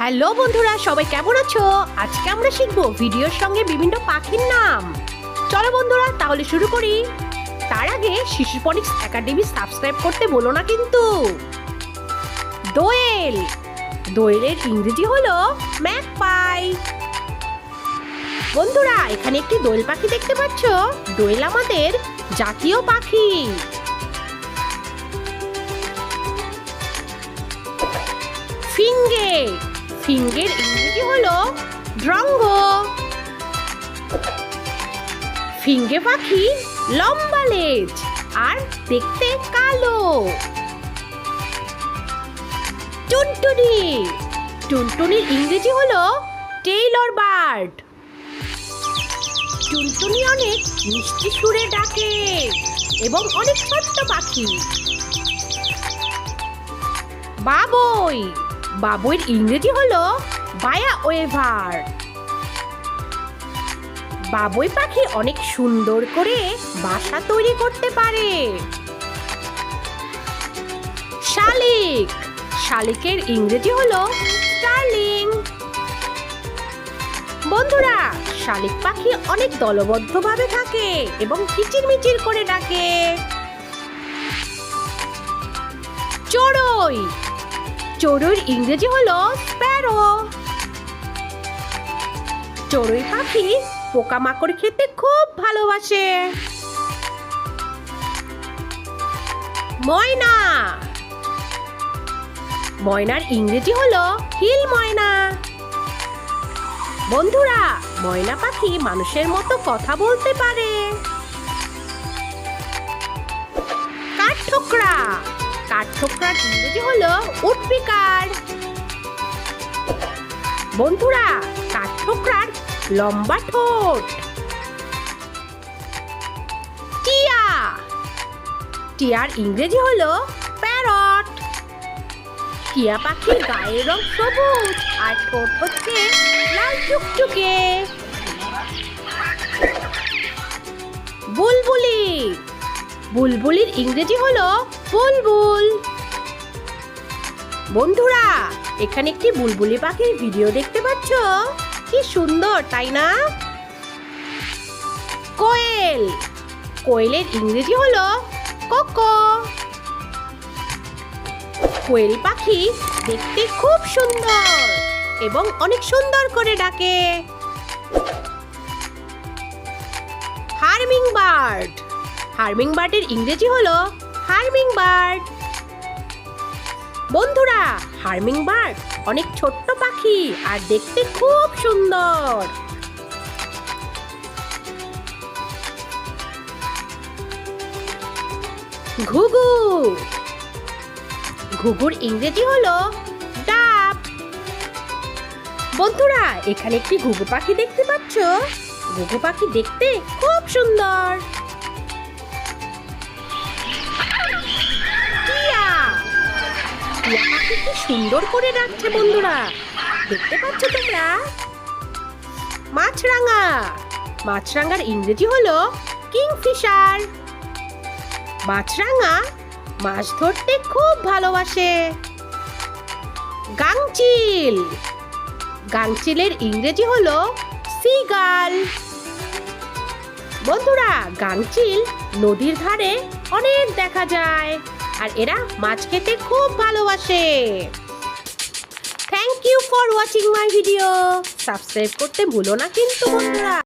Hello বন্ধুরা, সবাই কেমন আছো? আজকে আমরা শিখব ভিডিওর সঙ্গে বিভিন্ন পাখির নাম। চলো বন্ধুরা, তাহলে শুরু করি। তার আগে শিশুপনিক্স একাডেমি সাবস্ক্রাইব করতে বলো না কিন্তু। দোয়েল। দোয়েলের ইংরেজি হলো ম্যাক পাই বন্ধুরা, এখানে একটি দোয়েল পাখি দেখতে পাচ্ছ? দোয়েল আমাদের জাতীয় পাখি। ফিঙ্গে। ফিঙ্গের ইংরেজি হলো ড্রঙ্গ ফিঙ্গে পাখি লম্বা লেজ আর দেখতে কালো। টুনটুনি। টুনটুনির ইংরেজি হলো টেইলর বার্ড। টুনটুনি অনেক মিষ্টি সুরে ডাকে এবং অনেক ছোট্ট পাখি। বাবই। বাবুইয়ের ইংরেজি হলো বায়া ওয়েভার। বাবুই পাখি অনেক সুন্দর করে বাসা তৈরি করতে পারে। শালিক। শালিকের ইংরেজি হলো স্টার্লিং। বন্ধুরা, শালিক পাখি অনেক দলবদ্ধভাবে থাকে এবং কিচিরমিচির করে ডাকে। চড়ুই। চড়ুইর ইংরেজি হলো স্প্যারো চড়ুই পাখি পোকামাকড় খেতে খুব ভালোবাসে। ময়না। ময়নার ইংরেজি হলো হিল ময়না। বন্ধুরা, ময়না পাখি মানুষের মতো কথা বলতে পারে। কাঠঠোকরা। কাঠঠোকরার ইংরেজি হলো উডপিকার বন্ধুরা কাঠঠোকরার লম্বা ঠোঁট। টিয়া। টিয়ার ইংরেজি হলো প্যারট। টিয়া পাখির গায়ের রং সবুজ আর ঠোঁট হচ্ছে লাল টুকটুকে বুলবুলির ইংরেজি হলো বুলবুল। বন্ধুরা, এখানে একটি বুলবুলি পাখির ভিডিও দেখতে পাচ্ছ? কি সুন্দর, তাই না? কোয়েল। কোয়েলের ইংরেজি হলো কোকো। কোয়েল পাখি দেখতে খুব সুন্দর এবং অনেক সুন্দর করে ডাকে। হার্মিং বার্ড হার্মিং বার্ডের ইংরেজি হলো হার্মিং বার্ড। বন্ধুরা, হার্মিং বার্ড অনেক ছোট্ট পাখি আর দেখতে খুব সুন্দর। ঘুঘু। ঘুঘুর ইংরেজি হলো ডাব। বন্ধুরা, এখানে একটি ঘুঘু পাখি দেখতে পাচ্ছ? ঘুঘু পাখি দেখতে খুব সুন্দর। কি সুন্দর করে ডাকছে বন্ধুরা। দেখতে পাচ্ছ তোমরা? মাছরাঙা। মাছরাঙার ইংরেজি হলো কিংফিশার। মাছরাঙা মাছ ধরতে খুব ভালোবাসে। গাংচিল। গাংচিলের ইংরেজি হলো সিগাল। বন্ধুরা, গাংচিল নদীর ধারে অনেক দেখা যায়। আর এরা মাছ খেতে খুব ভালোবাসে। Thank you for watching my video subscribe করতে ভুলো না কিন্তু বন্ধুরা।